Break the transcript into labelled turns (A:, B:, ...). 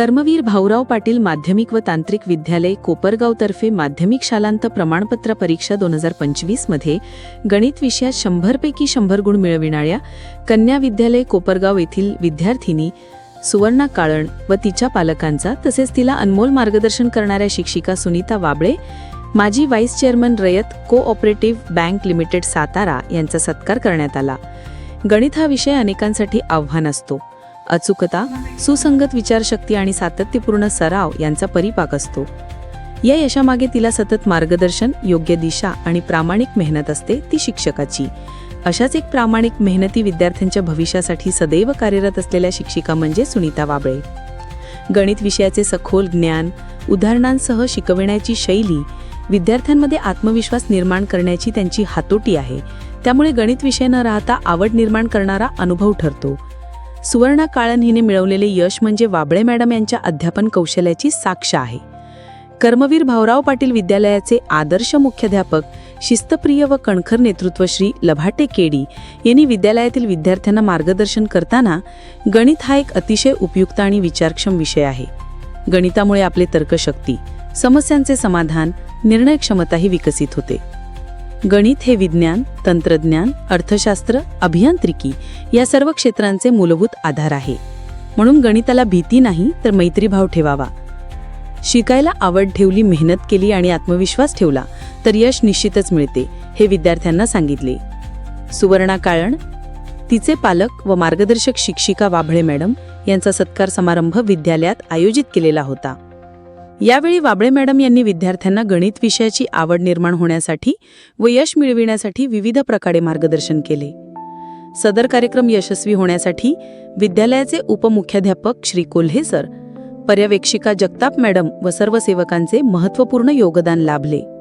A: कर्मवीर भाऊराव पाटील माध्यमिक व तांत्रिक विद्यालय कोपरगावतर्फे माध्यमिक शालांत प्रमाणपत्र परीक्षा दोन हजार पंचवीसमध्ये गणित विषयात शंभरपैकी शंभर गुण मिळविणाऱ्या कन्या विद्यालय कोपरगाव येथील विद्यार्थिनी सुवर्णा काळण व तिच्या पालकांचा तसेच तिला अनमोल मार्गदर्शन करणाऱ्या शिक्षिका सुनीता वाबळे माजी vice chairman Rayat cooperative bank limited Satara यांचा सत्कार करण्यात आला. गणित हा विषय अनेकांसाठी आव्हान असतो. अचूकता सुसंगत विचारशक्ती आणि सातत्यपूर्ण सराव यांचा परिपाक असतो. या यशामागे तिला सतत मार्गदर्शन योग्य दिशा आणि प्रामाणिक मेहनत असते ती शिक्षकाची. अशाच एक प्रामाणिक मेहनती विद्यार्थ्यांच्या भविष्यासाठी सदैव कार्यरत असलेल्या शिक्षिका म्हणजे सुनीता वाबळे. गणित विषयाचे सखोल ज्ञान उदाहरणांसह शिकविण्याची शैली विद्यार्थ्यांमध्ये आत्मविश्वास निर्माण करण्याची त्यांची हातोटी आहे. त्यामुळे गणित विषय न राहता आवड निर्माण करणारा अनुभव ठरतो. सुवर्णा काळन हिने मिळवलेले यश म्हणजे वाबळे मॅडम यांच्या अध्यापन कौशल्याची साक्ष आहे. कर्मवीर भाऊराव पाटील विद्यालयाचे आदर्श मुख्याध्यापक शिस्तप्रिय व कणखर नेतृत्व श्री लभाटे केडी यांनी विद्यालयातील विद्यार्थ्यांना मार्गदर्शन करताना गणित हा एक अतिशय उपयुक्त आणि विचारक्षम विषय आहे. गणितामुळे आपले तर्कशक्ती समस्यांचे समाधान निर्णय क्षमताही विकसित होते. गणित हे विज्ञान तंत्रज्ञान अर्थशास्त्र अभियांत्रिकी या सर्व क्षेत्रांचे मूलभूत आधार आहे. म्हणून गणिताला भीती नाही तर मैत्रीभाव ठेवावा. शिकायला आवड ठेवली मेहनत केली आणि आत्मविश्वास ठेवला तर यश निश्चितच मिळते हे विद्यार्थ्यांना सांगितले. सुवर्णा काळण तिचे पालक व मार्गदर्शक शिक्षिका वाभळे मॅडम यांचा सत्कार समारंभ विद्यालयात आयोजित केलेला होता. यावेळी वाबळे मॅडम यांनी विद्यार्थ्यांना गणित विषयाची आवड निर्माण होण्यासाठी व यश मिळविण्यासाठी विविध प्रकारे मार्गदर्शन केले. सदर कार्यक्रम यशस्वी होण्यासाठी विद्यालयाचे उपमुख्याध्यापक श्री कोल्हे सर पर्यवेक्षिका जगताप मॅडम व सर्व सेवकांचे महत्त्वपूर्ण योगदान लाभले.